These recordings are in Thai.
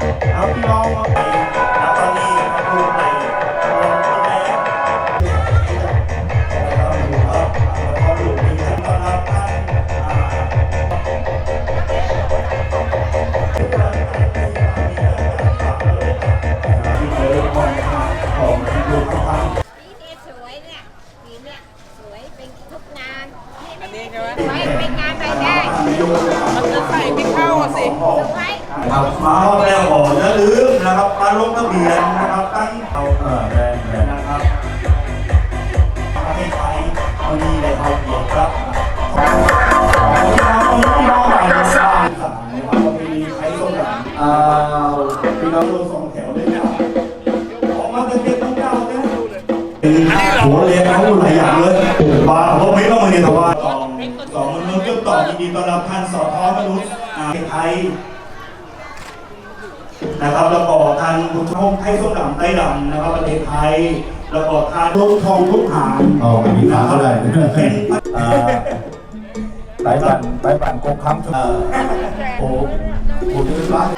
I'll be all up. นะครับมาแล้วบอกอย่าลืมนะครับกาลงทะเบียนนะครับตั้งเอาเออแบนแบนนะครับประเทศไทยวันนี้ได้เอาเกียรติครับพี่น้องพี่น้องใหม่ในสามสามนะครับประเพณีไทยสงกรานต์อ่าพี่น้องดูสองแถวเลยเนี่ยออกมาเต็มๆทั้งเก้าเนี่ยหัวเรียนเขาหลายอย่างเลยบาผมไม่ต้องมาเรียนแต่ว่าสองสองมันเริ่มต่อยินดีต้อนรับท่านสอทอมนุษย์อ่าไทย นะครับ แล้วก็ทางบุญช่องไทยส้มดำไต้ดำนะครับประเทศไทย แล้วก็ทางลงทองทุกหางอ๋อไม่มีหางก็ได้เป็นอ่าไต้บันไต้บันกงคำเอ่อโอ้คุณวิรัต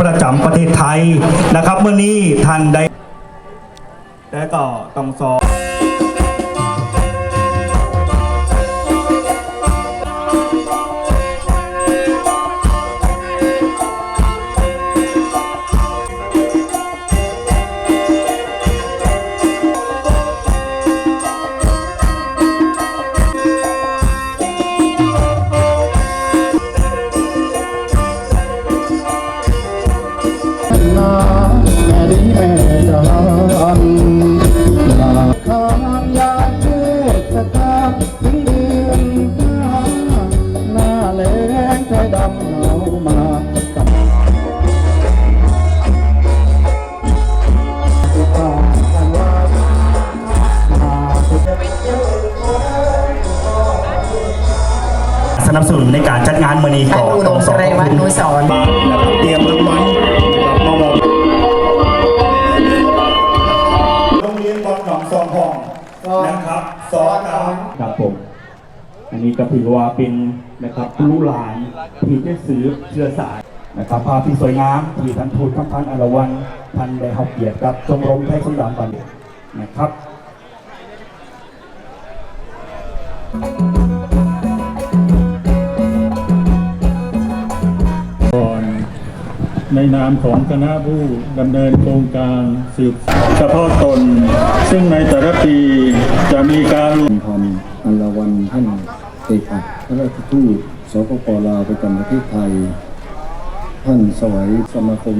ประจำประเทศไทยนะครับเมื่อนี้ท่านได้และก็ต้องสอบ สนับสนุนในการจัดงานเมื่อนี้ก็ต้องสอบไรวัดนุสรมานะครับเตรียมรางวัลนะครับมาบอกโรงเรียนวัดหนองซองทองนะครับสอนครับครับผม อันนี้ก็ถือว่าเป็นนะครับลูกหลานที่ได้ซื้อเชื้อสายนะครับภาพที่สวยงามที่ท่านทูตคำพันธ์อรวันท่านได้เฮาเกียรติกับชมรมไทยสงดามบันนะครับก่อนในนามของคณะผู้ดำเนินโครงการสืบเฉพาะตน ซึ่งในแต่ละปีจะมีการรวมทำอัลละ วันท่านเอกอัครราชทูตสปปลาวประจำประเทศไทย ท่านสวัยสมาคม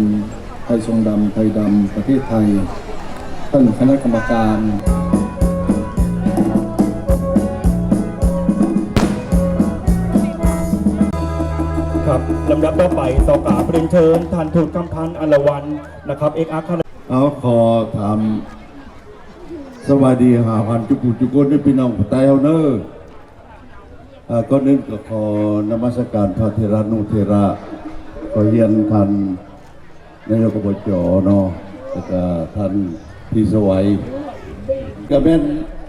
ไทยทรงดำไทยดำประเทศไทย ท่านคณะกรรมการครับลำดับต่อไปสอกาเรียนเชิญท่านทูตคำพันธ์อรวันนะครับ เอกอัครเอาขอถาม สวัสดีหาพันจุกุจุกนนี่พี่น้องไต้เฮาเนอร์อ่าก็นึกก็ขอนมัสการพระเทรานุเทระขอเรียนท่านนายกอบจเนาะแล้วก็ท่านพี่สวัยก็เป็น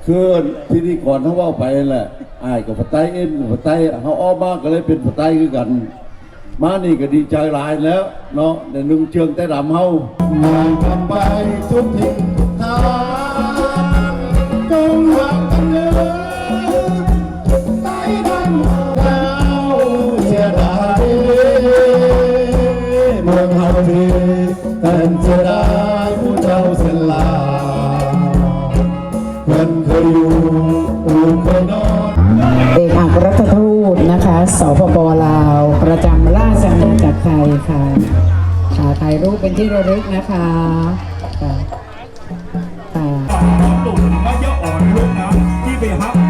คือที่นี่ก่อนเขาว่าไปแหละอ้ายกับพระไตเอ็นพระไตเขาอ้อมมากก็เลยเป็นพระไตคือกัน มานี่ก็ดีใจหลายแล้วเนาะในนุ่งเชิงแต่ดำเฮาทำไปทุกทิศทาง เอนเคยอยู่อู่เคยนอนเอกอัครราชทูตนะคะสปปลาว ประจำราชอาณาจักรไทยค่ะค่ะถ่ายรูปเป็นที่ระลึกนะคะค่ะค่ะ ตุ่มมาจะอ่อนลูกน้ำที่ไปฮับ